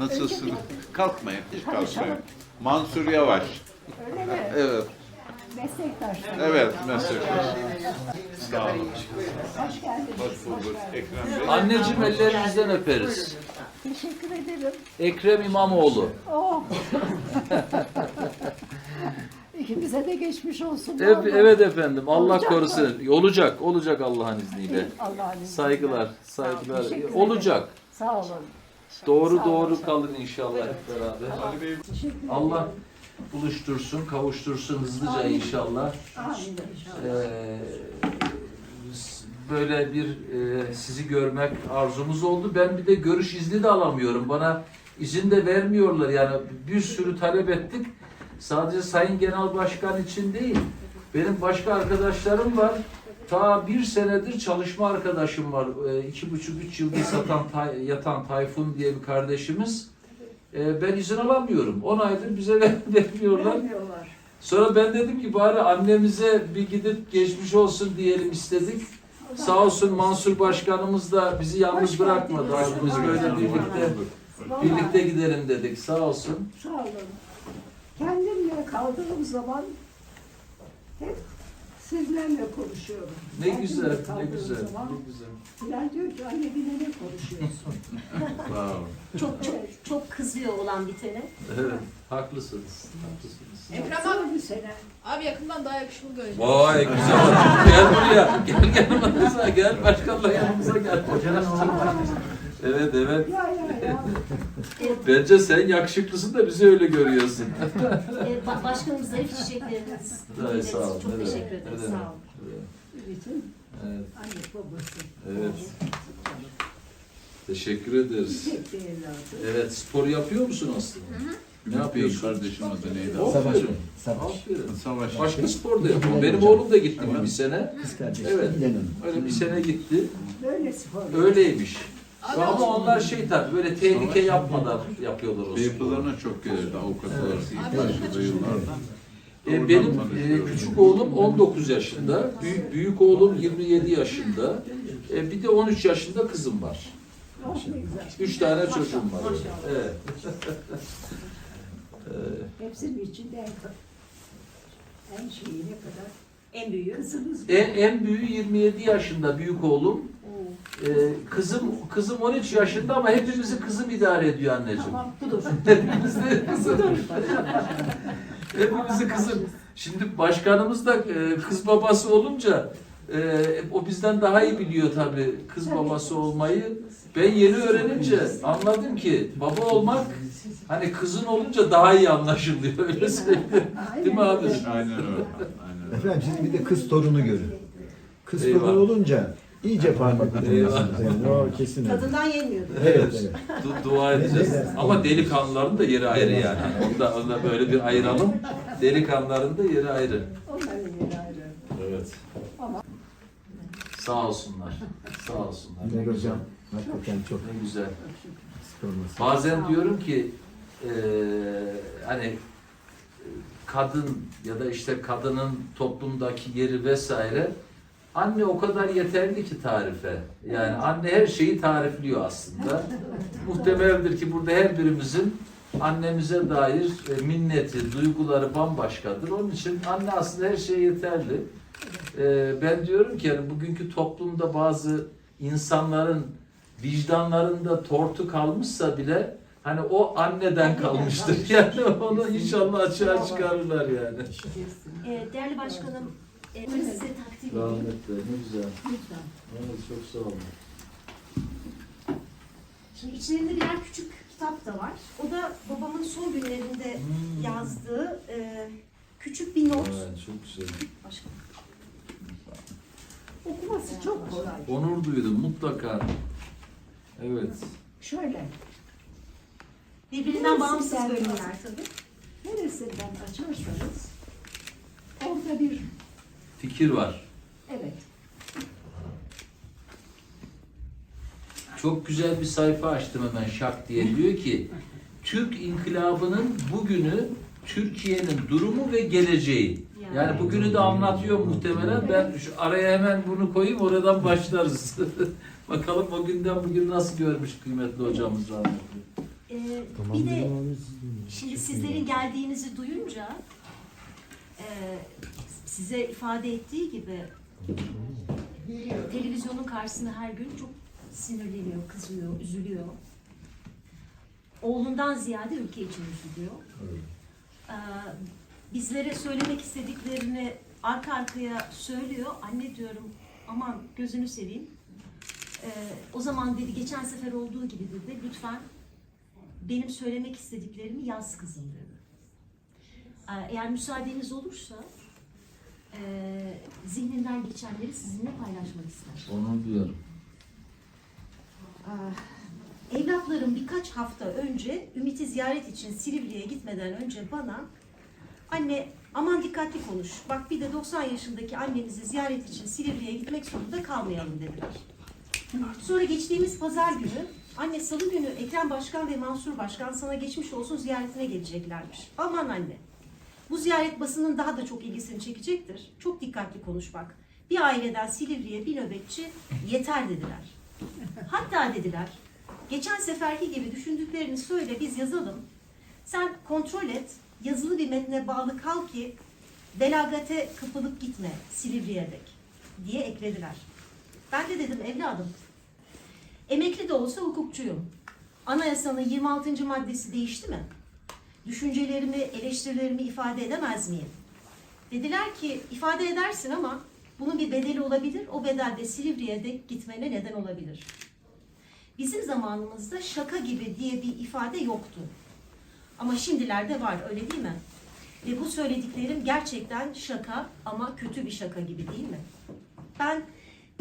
Nasılsınız? Kalkmayın, hiç kalkmayın. Mansur Yavaş. Öyle mi? Evet, Meslektaşlar. evet meslektaş. Sağ olun. Hoş geldiniz. Hoş bulduk. Ekrem Bey. Anneciğim ellerinizden öperiz. Teşekkür ederim. Ekrem İmamoğlu. Oh. İkimize de geçmiş olsun. Evet, vallahi. evet efendim. Allah Olacak korusun. Olacak, olacak Allah'ın izniyle. Allah'ın izniyle. Saygılar, saygılar. Teşekkür ederim. Olacak. Sağ olun. Doğru doğru kalın inşallah hep beraber. Allah buluştursun, kavuştursun hızlıca inşallah. Ee, böyle bir e, sizi görmek arzumuz oldu. Ben bir de görüş izni de alamıyorum. Bana izin de vermiyorlar. Yani bir sürü talep ettik. Sadece Sayın Genel Başkan için değil. Benim başka arkadaşlarım var. Ta bir senedir çalışma arkadaşım var. E, iki buçuk, üç yıldır satan, Tay- yatan Tayfun diye bir kardeşimiz. E, ben izin alamıyorum. 10 aydır bize ver- vermiyorlar. Vermiyorlar. Sonra ben dedim ki bari annemize bir gidip geçmiş olsun diyelim istedik. Sağ olsun Mansur Başkanımız da bizi yalnız Hoş bırakmadı. Abi biz böyle birlikte birlikte gidelim dedik. Sağ olsun. Sağ olun. Kendimle kaldığım zaman hep sizlerle konuşuyorum. Ne Kendimle güzel, ne kaldığım güzel, zaman ne güzel. Bilal diyor ki anne yine ne konuşuyorsun? Çok çok çok kızıyor olan bitene. Evet, haklısınız. Haklısınız. Ekrem abi, Zor bir sene. abi yakından daha yakışıklı görünüyor. Vay güzel. gel buraya. Gel gel yanımıza gel. Başkanla yanımıza gel. Evet evet. Ya ya ya. Bence sen yakışıklısın da bizi öyle görüyorsun. Ee, ba- başkanım zayıf çiçekleriniz. Ay, sağ ol. Çok Evet, teşekkür ederiz. evet. Sağ olun. Bütün Evet, anne babası. evet. Teşekkür ederiz. Tek bir evladı. Evet, spor yapıyor musun aslında? Ne yapıyorsun? kardeşim adı neydi? Savaş. Savaş. Aferin. Savaş. Başka spor da yapıyor. Benim oğlum da gitti bir, sene. Kız kardeşi. Evet. Hanım. Öyle bir sene gitti. Böyle spor. Öyleymiş. Abi Ama onlar şey tabii böyle tehlike yapmadan yapıyorlar o sporu. Beypazarı'na çok gelirdi avukat olarak ilk başladığı yıllardan. E, benim e, küçük oğlum 19 yaşında, büyük, büyük oğlum 27 yaşında, e, bir de 13 yaşında kızım var. Üç tane çocuğum var. Evet. Hepsinin içinde en, en şeyi ne kadar? En büyüğü. Kızınız En, en büyüğü 27 yaşında büyük oğlum. E, kızım kızım 13 yaşında ama hepimizi kızım idare ediyor anneciğim. Tamam dur. Hepimizi kızım. hepimizi kızım. Şimdi başkanımız da e, kız babası olunca e, o bizden daha iyi biliyor tabii kız babası olmayı. Ben yeni öğrenince anladım ki baba olmak hani kızın olunca daha iyi anlaşılıyor öyle söyleyeyim. Değil mi abi? Aynen öyle. Aynen öyle. Efendim şimdi bir de kız torunu görün. Kız Eyvah. torunu olunca iyice parmak Eyvah. uzatırsınız. Yani. O kesin öyle. Tadından yenmiyordu. Evet evet. Du- dua edeceğiz. Ama delikanlıların da yeri ayrı yani. Onu da, onu da böyle bir ayıralım. Delikanlıların da yeri ayrı. Onların yeri ayrı. Evet. Ama- Sağ olsunlar. Sağ olsunlar. Ne Mehmet güzel. Hocam hakikaten çok Ne güzel. sıkılması. Bazen diyorum ki eee, hani e, kadın ya da işte kadının toplumdaki yeri vesaire anne o kadar yeterli ki tarife. Yani anne her şeyi tarifliyor aslında. Muhtemeldir ki burada her birimizin annemize dair e, minneti, duyguları bambaşkadır. Onun için anne aslında her şeye yeterli. Ee, ben diyorum ki yani bugünkü toplumda bazı insanların vicdanlarında tortu kalmışsa bile hani o anneden kalmıştır. Yani onu inşallah açığa çıkarırlar yani. Ee, değerli başkanım, e, bunu size takdim edeyim. Rahmetle ne güzel. Lütfen. Evet, çok sağ olun. Şimdi içlerinde birer küçük kitap da var. O da babamın son günlerinde Hmm. yazdığı e, küçük bir not. Evet, çok güzel. Başkanım. Okuması çok kolay. Onur duydum mutlaka. Evet. Şöyle, Birbirinden bağımsız bölümler tabii. neresinden açarsanız orada bir, Fikir var. evet, Çok güzel bir sayfa açtım hemen şak diye. Diyor ki Türk inkılabının bugünü Türkiye'nin durumu ve geleceği. Yani bugünü de anlatıyor muhtemelen. Ben şu araya hemen bunu koyayım oradan başlarız. Bakalım o günden bugün nasıl görmüş kıymetli hocamız rahmetli. Ee, bir de şimdi sizlerin geldiğinizi duyunca e, size ifade ettiği gibi televizyonun karşısında her gün çok sinirleniyor, kızıyor, üzülüyor. Oğlundan ziyade ülke için üzülüyor. Ee, bizlere söylemek istediklerini arka arkaya söylüyor. Anne diyorum aman gözünü seveyim. Ee, o zaman dedi geçen sefer olduğu gibi dedi lütfen benim söylemek istediklerimi yaz kızım dedi. Ee, eğer müsaadeniz olursa e, zihninden geçenleri sizinle paylaşmak ister. Onu duyuyorum. Evlatlarım birkaç hafta önce Ümit'i ziyaret için Silivri'ye gitmeden önce bana anne aman dikkatli konuş. Bak bir de 90 yaşındaki annenizi ziyaret için Silivri'ye gitmek zorunda kalmayalım dediler. Sonra geçtiğimiz pazar günü anne salı günü Ekrem Başkan ve Mansur Başkan sana geçmiş olsun ziyaretine geleceklermiş. Aman anne. Bu ziyaret basının daha da çok ilgisini çekecektir. Çok dikkatli konuş bak. Bir aileden Silivri'ye bir nöbetçi yeter dediler. Hatta dediler, geçen seferki gibi düşündüklerini söyle biz yazalım. Sen kontrol et, yazılı bir metne bağlı kal ki belagate kapılıp gitme Silivri'ye dek diye eklediler. Ben de dedim evladım, emekli de olsa hukukçuyum. Anayasanın 26. maddesi değişti mi? Düşüncelerimi, eleştirilerimi ifade edemez miyim? Dediler ki ifade edersin ama bunun bir bedeli olabilir. O bedel de Silivri'ye de gitmene neden olabilir. Bizim zamanımızda şaka gibi diye bir ifade yoktu. Ama şimdilerde var öyle değil mi? Ve bu söylediklerim gerçekten şaka ama kötü bir şaka gibi değil mi? Ben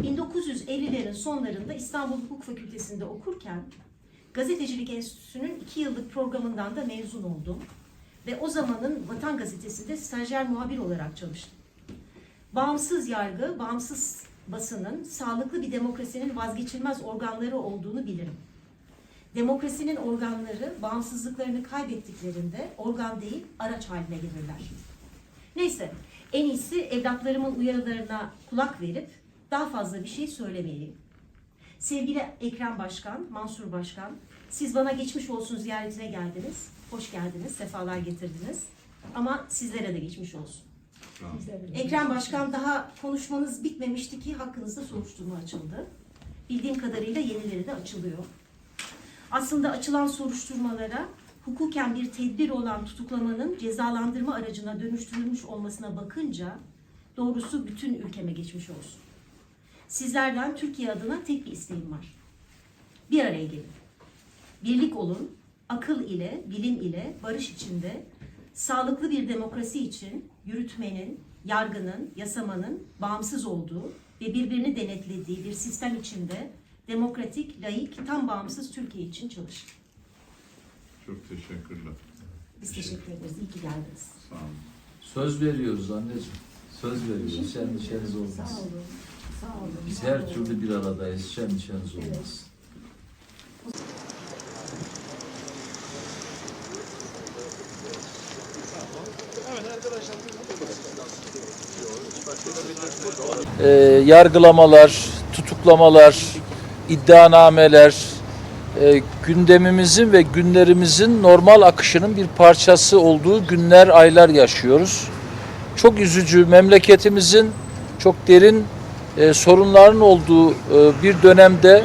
1950'lerin sonlarında İstanbul Hukuk Fakültesi'nde okurken Gazetecilik Enstitüsü'nün iki yıllık programından da mezun oldum. Ve o zamanın Vatan Gazetesi'nde stajyer muhabir olarak çalıştım. Bağımsız yargı, bağımsız basının sağlıklı bir demokrasinin vazgeçilmez organları olduğunu bilirim. Demokrasinin organları bağımsızlıklarını kaybettiklerinde organ değil araç haline gelirler. Neyse en iyisi evlatlarımın uyarılarına kulak verip daha fazla bir şey söylemeyeyim. Sevgili Ekrem Başkan, Mansur Başkan, siz bana geçmiş olsun ziyaretine geldiniz. Hoş geldiniz, sefalar getirdiniz. Ama sizlere de geçmiş olsun. Ekrem Başkan daha konuşmanız bitmemişti ki hakkınızda soruşturma açıldı. Bildiğim kadarıyla yenileri de açılıyor. Aslında açılan soruşturmalara hukuken bir tedbir olan tutuklamanın cezalandırma aracına dönüştürülmüş olmasına bakınca doğrusu bütün ülkeme geçmiş olsun. Sizlerden Türkiye adına tek bir isteğim var. Bir araya gelin. Birlik olun, akıl ile, bilim ile, barış içinde, sağlıklı bir demokrasi için yürütmenin, yargının, yasamanın bağımsız olduğu ve birbirini denetlediği bir sistem içinde demokratik, layık, tam bağımsız Türkiye için çalışın. Çok teşekkürler. Biz teşekkür ederiz. İyi ki geldiniz. Sağ olun. Söz veriyoruz anneciğim. Söz veriyoruz. Şendişeniz Sağ olmaz. olun. Sağ olun. Biz her türlü bir aradayız. Şendişeniz olmaz. Ee, yargılamalar, tutuklamalar, iddianameler, e, gündemimizin ve günlerimizin normal akışının bir parçası olduğu günler, aylar yaşıyoruz. Çok üzücü, memleketimizin çok derin e, sorunların olduğu e, bir dönemde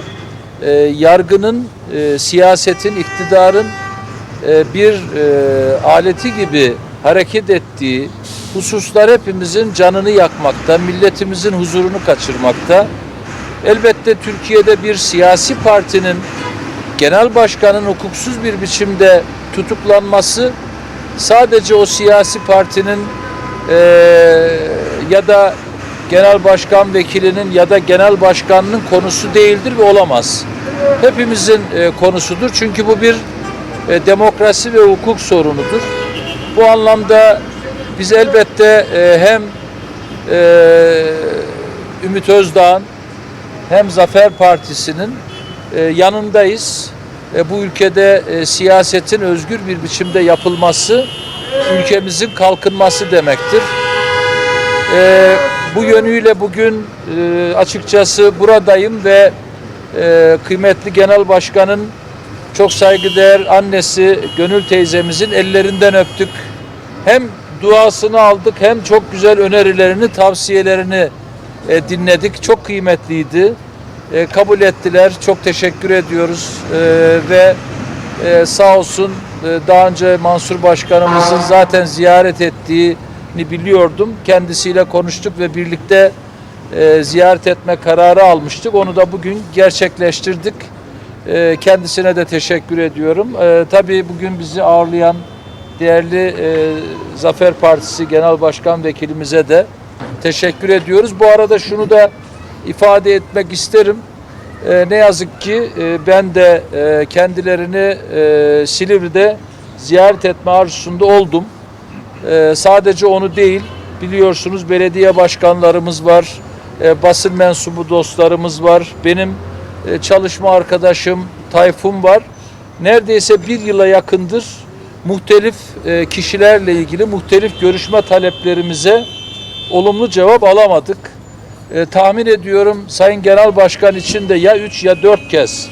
e, yargının, e, siyasetin, iktidarın e, bir e, aleti gibi hareket ettiği hususlar hepimizin canını yakmakta, milletimizin huzurunu kaçırmakta. Elbette Türkiye'de bir siyasi partinin genel başkanın hukuksuz bir biçimde tutuklanması sadece o siyasi partinin eee, ya da genel başkan vekilinin ya da genel başkanının konusu değildir ve olamaz. Hepimizin eee, konusudur çünkü bu bir e, demokrasi ve hukuk sorunudur. Bu anlamda biz elbette e, hem e, Ümit Özdağ'ın hem Zafer Partisi'nin e, yanındayız. E, bu ülkede e, siyasetin özgür bir biçimde yapılması ülkemizin kalkınması demektir. E, bu yönüyle bugün e, açıkçası buradayım ve e, kıymetli Genel Başkan'ın çok saygıdeğer annesi Gönül teyzemizin ellerinden öptük. Hem duasını aldık hem çok güzel önerilerini, tavsiyelerini e, dinledik. Çok kıymetliydi. Kabul ettiler. Çok teşekkür ediyoruz. Ve sağ olsun daha önce Mansur Başkanımızın zaten ziyaret ettiğini biliyordum. Kendisiyle konuştuk ve birlikte e, ziyaret etme kararı almıştık. Onu da bugün gerçekleştirdik. E, kendisine de teşekkür ediyorum. E, tabii bugün bizi ağırlayan değerli e, Zafer Partisi Genel Başkan Vekilimize de teşekkür ediyoruz. Bu arada şunu da ifade etmek isterim. E, ne yazık ki e, ben de e, kendilerini e, Silivri'de ziyaret etme arzusunda oldum. E, sadece onu değil, biliyorsunuz belediye başkanlarımız var, e, basın mensubu dostlarımız var, benim e, çalışma arkadaşım Tayfun var. Neredeyse bir yıla yakındır muhtelif e, kişilerle ilgili muhtelif görüşme taleplerimize olumlu cevap alamadık. E, tahmin ediyorum Sayın Genel Başkan için de ya 3 ya 4 kez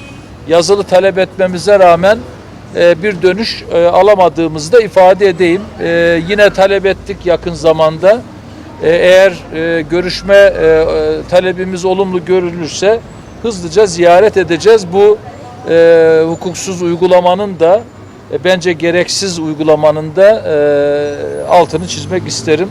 yazılı talep etmemize rağmen bir dönüş e, alamadığımızı da ifade edeyim. E, yine talep ettik yakın zamanda. E, eğer e, görüşme e, e, talebimiz olumlu görülürse hızlıca ziyaret edeceğiz. Bu e, hukuksuz uygulamanın da e, bence gereksiz uygulamanın da e, altını çizmek isterim.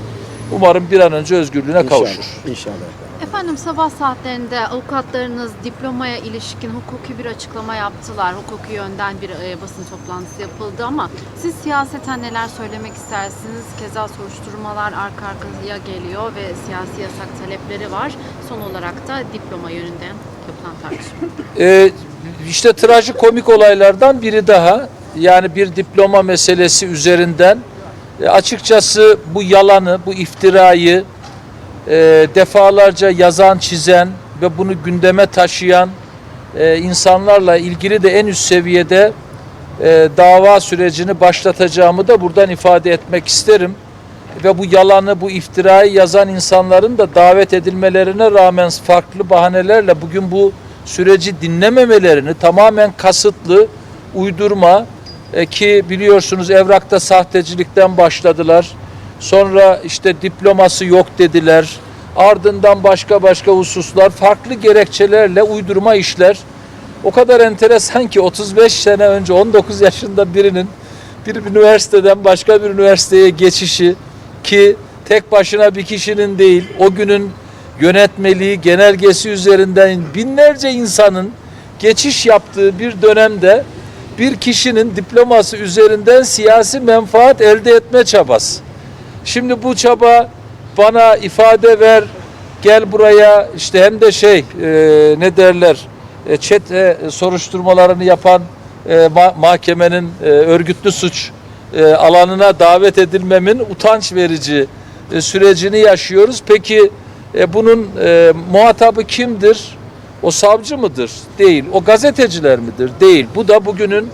Umarım bir an önce özgürlüğüne kavuşur. İnşallah. Efendim sabah saatlerinde avukatlarınız diplomaya ilişkin hukuki bir açıklama yaptılar. Hukuki yönden bir e, basın toplantısı yapıldı ama siz siyaseten neler söylemek istersiniz? Keza soruşturmalar arka arkaya geliyor ve siyasi yasak talepleri var. Son olarak da diploma yönünden yapılan tartışma. Ee, işte trajikomik olaylardan biri daha. Yani bir diploma meselesi üzerinden e, açıkçası bu yalanı, bu iftirayı e, defalarca yazan, çizen ve bunu gündeme taşıyan e, insanlarla ilgili de en üst seviyede e, dava sürecini başlatacağımı da buradan ifade etmek isterim. Ve bu yalanı, bu iftirayı yazan insanların da davet edilmelerine rağmen farklı bahanelerle bugün bu süreci dinlememelerini tamamen kasıtlı, uydurma e, ki biliyorsunuz evrakta sahtecilikten başladılar. Sonra işte diploması yok dediler. Ardından başka başka hususlar, farklı gerekçelerle uydurma işler. O kadar enteresan ki 35 sene önce 19 yaşında birinin bir üniversiteden başka bir üniversiteye geçişi ki tek başına bir kişinin değil o günün yönetmeliği genelgesi üzerinden binlerce insanın geçiş yaptığı bir dönemde bir kişinin diploması üzerinden siyasi menfaat elde etme çabası. Şimdi bu çaba bana ifade ver, gel buraya işte hem de şey e, ne derler e, çete soruşturmalarını yapan e, ma- mahkemenin e, örgütlü suç e, alanına davet edilmemin utanç verici e, sürecini yaşıyoruz. Peki e, bunun e, muhatabı kimdir? O savcı mıdır? Değil. O gazeteciler midir? Değil. Bu da bugünün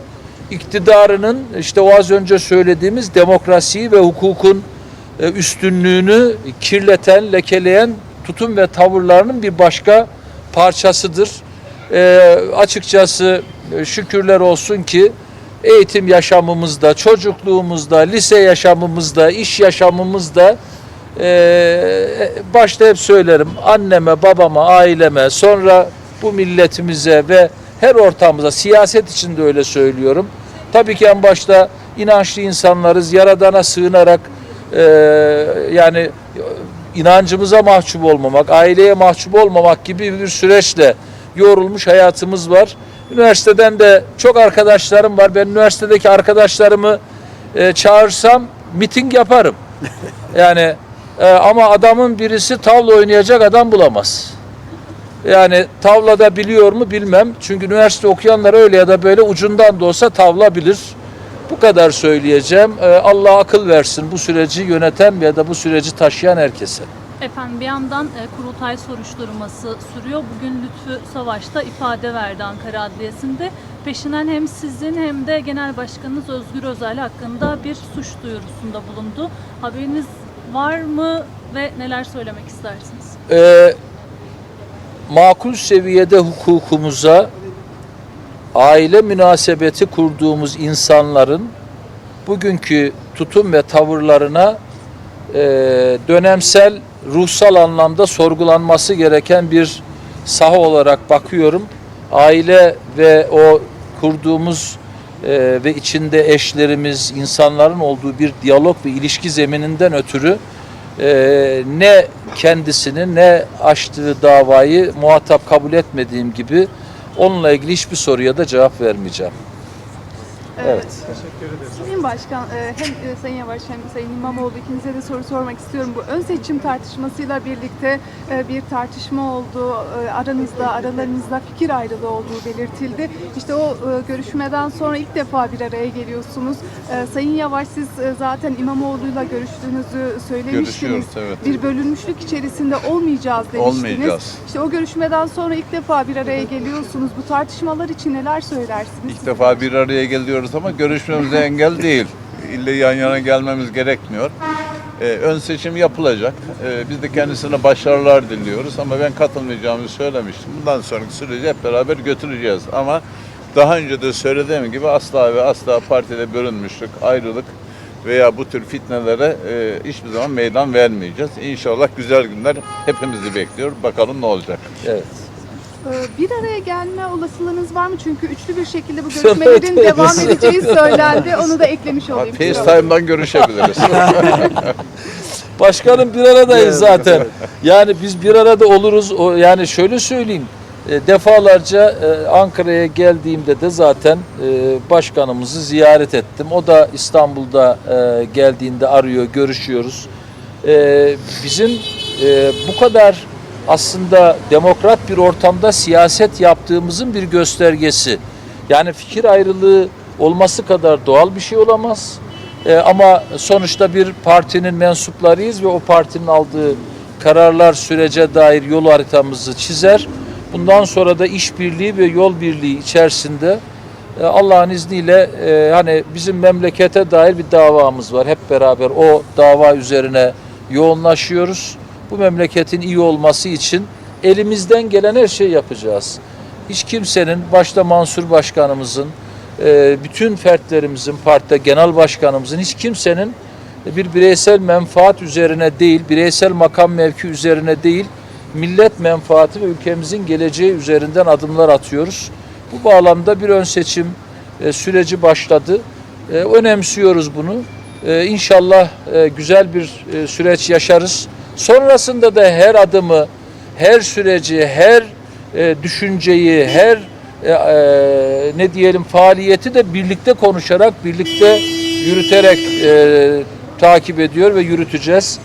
iktidarının işte o az önce söylediğimiz demokrasiyi ve hukukun e, üstünlüğünü kirleten, lekeleyen tutum ve tavırlarının bir başka parçasıdır. E, açıkçası e, şükürler olsun ki eğitim yaşamımızda, çocukluğumuzda, lise yaşamımızda, iş yaşamımızda e, başta hep söylerim anneme, babama, aileme, sonra bu milletimize ve her ortamımıza, siyaset için de öyle söylüyorum. Tabii ki en başta inançlı insanlarız, Yaradan'a sığınarak e, yani inancımıza mahcup olmamak, aileye mahcup olmamak gibi bir süreçle yoğrulmuş hayatımız var. Üniversiteden de çok arkadaşlarım var. Ben üniversitedeki arkadaşlarımı e, çağırsam miting yaparım. Yani e, ama adamın birisi tavla oynayacak adam bulamaz. Yani tavlada biliyor mu bilmem. Çünkü üniversite okuyanlar öyle ya da böyle ucundan da olsa tavla bilir. Bu kadar söyleyeceğim. E, Allah akıl versin bu süreci yöneten ya da bu süreci taşıyan herkese. Efendim bir yandan e, kurultay soruşturması sürüyor. Bugün Lütfü Savaş da ifade verdi Ankara Adliyesi'nde. Peşinden hem sizin hem de Genel Başkanınız Özgür Özel hakkında bir suç duyurusunda bulundu. Haberiniz var mı ve neler söylemek istersiniz? e, makul seviyede hukukumuza aile münasebeti kurduğumuz insanların bugünkü tutum ve tavırlarına e, dönemsel ruhsal anlamda sorgulanması gereken bir saha olarak bakıyorum. Aile ve o kurduğumuz e, ve içinde eşlerimiz, insanların olduğu bir diyalog ve ilişki zemininden ötürü e, ne kendisini ne açtığı davayı muhatap kabul etmediğim gibi onunla ilgili hiçbir soruya da cevap vermeyeceğim. Evet. Sayın Başkan, e, hem e, Sayın Yavaş hem Sayın İmamoğlu ikinize de soru sormak istiyorum. Bu ön seçim tartışmasıyla birlikte e, bir tartışma oldu. Aranızda, aralarınızda fikir ayrılığı olduğu belirtildi. İşte o görüşmeden sonra ilk defa bir araya geliyorsunuz. Sayın Yavaş siz zaten İmamoğlu'yla görüştüğünüzü söylemiştiniz. Evet. Bir bölünmüşlük içerisinde olmayacağız demiştiniz. Olmayacağız. İşte o görüşmeden sonra ilk defa bir araya geliyorsunuz. Bu tartışmalar için neler söylersiniz? İlk defa bir araya geliyoruz ama görüşmemize engel değil. İlle yan yana gelmemiz gerekmiyor. Ee, ön seçim yapılacak. Ee, biz de kendisine başarılar diliyoruz ama ben katılmayacağımı söylemiştim. Bundan sonraki süreci hep beraber götüreceğiz ama daha önce de söylediğim gibi asla ve asla partide bölünmüşlük, ayrılık veya bu tür fitnelere e, hiçbir zaman meydan vermeyeceğiz. İnşallah güzel günler hepimizi bekliyor. Bakalım ne olacak. Evet. Ee, Bir araya gelme olasılığınız var mı? Çünkü üçlü bir şekilde bu görüşmelerin devam edeceği söylendi. Onu da eklemiş olayım. FaceTime'dan görüşebiliriz. Başkanım bir aradayız zaten. Yani biz bir arada oluruz. O yani şöyle söyleyeyim. e, Defalarca e, Ankara'ya geldiğimde de zaten e, başkanımızı ziyaret ettim. O da İstanbul'da geldiğinde arıyor, görüşüyoruz. Bizim bu kadar aslında demokrat bir ortamda siyaset yaptığımızın bir göstergesi. Yani fikir ayrılığı olması kadar doğal bir şey olamaz. E, ama sonuçta bir partinin mensuplarıyız ve o partinin aldığı kararlar sürece dair yol haritamızı çizer. Bundan sonra da işbirliği ve yol birliği içerisinde e, Allah'ın izniyle e, hani bizim memlekete dair bir davamız var. Hep beraber o dava üzerine yoğunlaşıyoruz. Bu memleketin iyi olması için elimizden gelen her şeyi yapacağız. Hiç kimsenin, başta Mansur Başkanımızın, e, bütün fertlerimizin, partide genel başkanımızın, hiç kimsenin bir bireysel menfaat üzerine değil, bireysel makam mevki üzerine değil, millet menfaati ve ülkemizin geleceği üzerinden adımlar atıyoruz. Bu bağlamda bir ön seçim e, süreci başladı. E, önemsiyoruz bunu. İnşallah güzel bir süreç yaşarız. Sonrasında da her adımı, her süreci, her e, düşünceyi, her e, e, ne diyelim faaliyeti de birlikte konuşarak, birlikte yürüterek e, takip ediyor ve yürüteceğiz.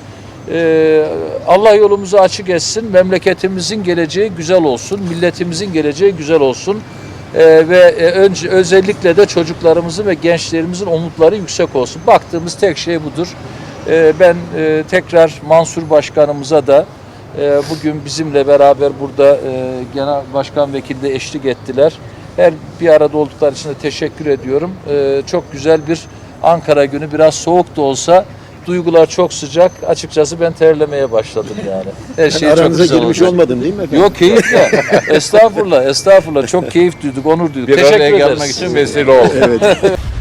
E, Allah yolumuzu açık etsin, memleketimizin geleceği güzel olsun, milletimizin geleceği güzel olsun. E, ve e, önce özellikle de çocuklarımızın ve gençlerimizin umutları yüksek olsun. Baktığımız tek şey budur. E, ben e, tekrar Mansur Başkanımıza da e, bugün bizimle beraber burada e, Genel Başkan Vekili de eşlik ettiler. Her bir arada oldukları için de teşekkür ediyorum. E, çok güzel bir Ankara günü. Biraz soğuk da olsa duygular çok sıcak. Açıkçası ben terlemeye başladım yani. Her şey çok Aranıza güzel girmiş olacak. olmadım değil mi efendim? Yok keyifle. estağfurullah, estağfurullah. Çok keyif duyduk, onur duyduk. Bir Teşekkür araya ederiz. gelmek için vesile oldu. Evet.